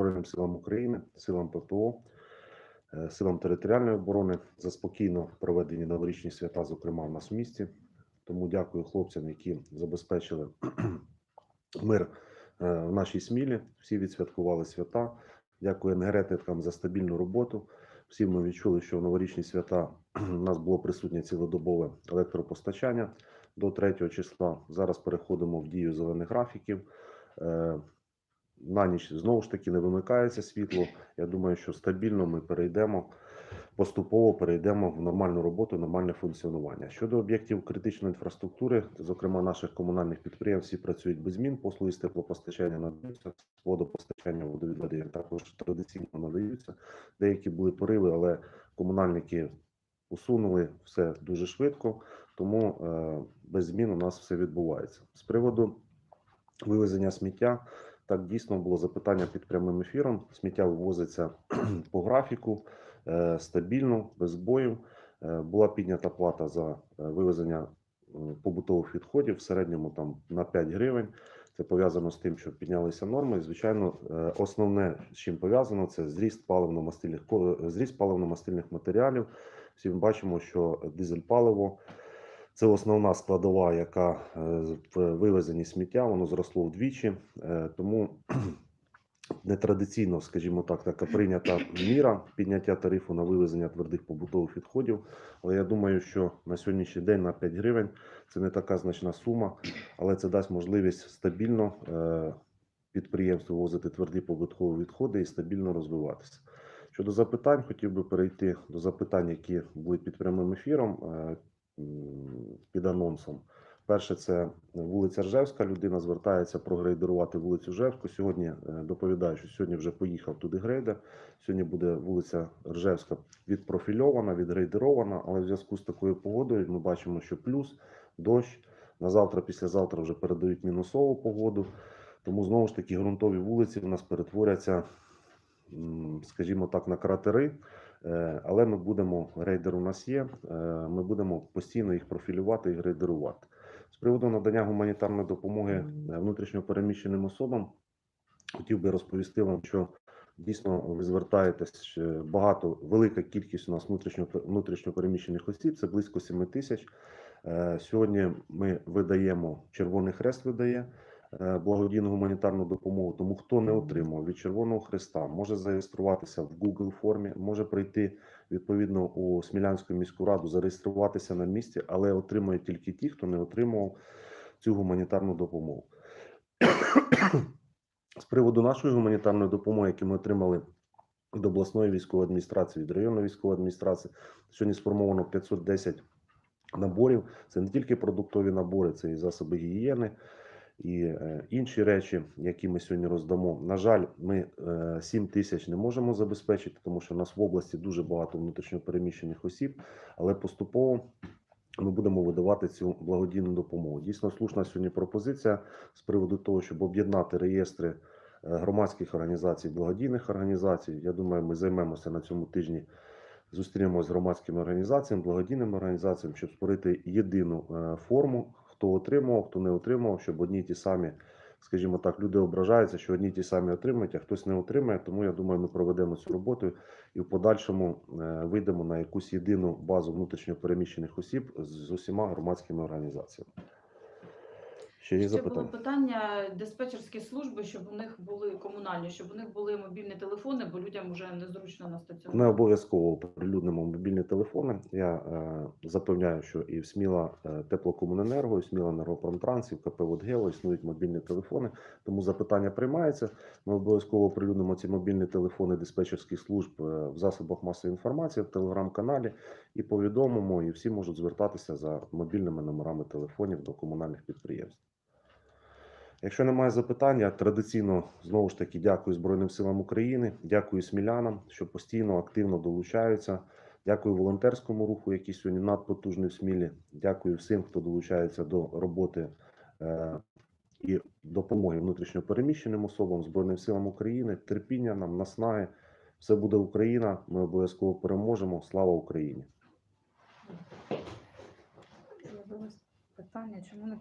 Збройним силам України, силам ППО, е, силам територіальної оборони за спокійно проведені новорічні свята, зокрема в нас в місті. Тому дякую хлопцям, які забезпечили мир е, в нашій смілі. Всі відсвяткували свята. Дякую енергетикам за стабільну роботу. Всі ми відчули, що в новорічні свята у нас було присутнє цілодобове електропостачання до 3 числа. Зараз переходимо в дію зелених графіків. На ніч знову ж таки не вимикається світло. Я думаю, що стабільно ми перейдемо поступово перейдемо в нормальну роботу, нормальне функціонування. Щодо об'єктів критичної інфраструктури, зокрема наших комунальних підприємств, всі працюють без змін. Послуги з теплопостачання надаються, водопостачання, водовідведення також традиційно надаються. Деякі були пориви, але комунальники усунули все дуже швидко, тому е, без змін у нас все відбувається. З приводу вивезення сміття. Так, дійсно було запитання під прямим ефіром. Сміття вивозиться по графіку е, стабільно, без збоїв. Е, Була піднята плата за е, вивезення побутових відходів в середньому там на 5 гривень. Це пов'язано з тим, що піднялися норми. І, звичайно, основне, з чим пов'язано, це зріст паливно-мастильних зріст паливно-мастильних матеріалів. Всі ми бачимо, що дизель паливо це основна складова, яка е, в вивезенні сміття, воно зросло вдвічі, Е, тому нетрадиційно, скажімо так, така прийнята міра підняття тарифу на вивезення твердих побутових відходів. Але я думаю, що на сьогоднішній день на 5 гривень це не така значна сума, але це дасть можливість стабільно е, підприємству вивозити тверді побутові відходи і стабільно розвиватися. Щодо запитань, хотів би перейти до запитань, які були під прямим ефіром під анонсом. Перше, це вулиця Ржевська. Людина звертається прогрейдерувати вулицю Ржевську. Сьогодні е, доповідаю, що сьогодні вже поїхав туди грейдер. Сьогодні буде вулиця Ржевська відпрофільована, відгрейдерована, але в зв'язку з такою погодою ми бачимо, що плюс дощ. На завтра, післязавтра вже передають мінусову погоду. Тому знову ж таки ґрунтові вулиці у нас перетворяться, скажімо так, на кратери. Е, Але ми будемо, рейдер у нас є, е, ми будемо постійно їх профілювати і грейдерувати. З приводу надання гуманітарної допомоги е, внутрішньо переміщеним особам, хотів би розповісти вам, що дійсно ви звертаєтесь багато, велика кількість у нас внутрішньо, внутрішньо переміщених осіб, це близько 7 тисяч. Сьогодні ми видаємо, Червоний Хрест видає благодійну гуманітарну допомогу. Тому хто не отримав від Червоного Хреста, може зареєструватися в Google формі, може прийти відповідно у Смілянську міську раду, зареєструватися на місці, але отримує тільки ті, хто не отримував цю гуманітарну допомогу. З приводу нашої гуманітарної допомоги, яку ми отримали від обласної військової адміністрації, від районної військової адміністрації, сьогодні сформовано 510 наборів. Це не тільки продуктові набори, це і засоби гігієни, і е, інші речі, які ми сьогодні роздамо. На жаль, ми е, 7 тисяч не можемо забезпечити, тому що в нас в області дуже багато внутрішньопереміщених осіб, але поступово. Ми будемо видавати цю благодійну допомогу. Дійсно слушна сьогодні пропозиція з приводу того, щоб об'єднати реєстри е, громадських організацій, благодійних організацій. Я думаю, ми займемося на цьому тижні. Зустрінемося з громадськими організаціями, благодійними організаціями, щоб створити єдину е, форму, хто отримував, хто не отримував, щоб одні ті самі, скажімо так, люди ображаються, що одні ті самі отримують, а хтось не отримає. Тому я думаю, ми проведемо цю роботу і в подальшому е, вийдемо на якусь єдину базу внутрішньо переміщених осіб з усіма громадськими організаціями. Ще є Ще було запитання? питання диспетчерські служби, щоб у них були комунальні, щоб у них були мобільні телефони, бо людям вже незручно на Ми стаціонарі. обов'язково оприлюднимо мобільні телефони. Я е, запевняю, що і в Сміла е, теплокомуненерго, і в Сміла Енергопромтранс, і в КП «Водгео» існують мобільні телефони. Тому запитання приймається. Ми обов'язково оприлюднимо ці мобільні телефони диспетчерських служб е, в засобах масової інформації, в телеграм-каналі і повідомимо. І всі можуть звертатися за мобільними номерами телефонів до комунальних підприємств. Якщо немає запитань, я традиційно знову ж таки дякую Збройним силам України, дякую смілянам, що постійно активно долучаються. Дякую волонтерському руху, який сьогодні надпотужний в Смілі. Дякую всім, хто долучається до роботи е, і допомоги внутрішньо переміщеним особам, Збройним силам України. Терпіння нам, наснаги. Все буде Україна. Ми обов'язково переможемо. Слава Україні! Питання, чому не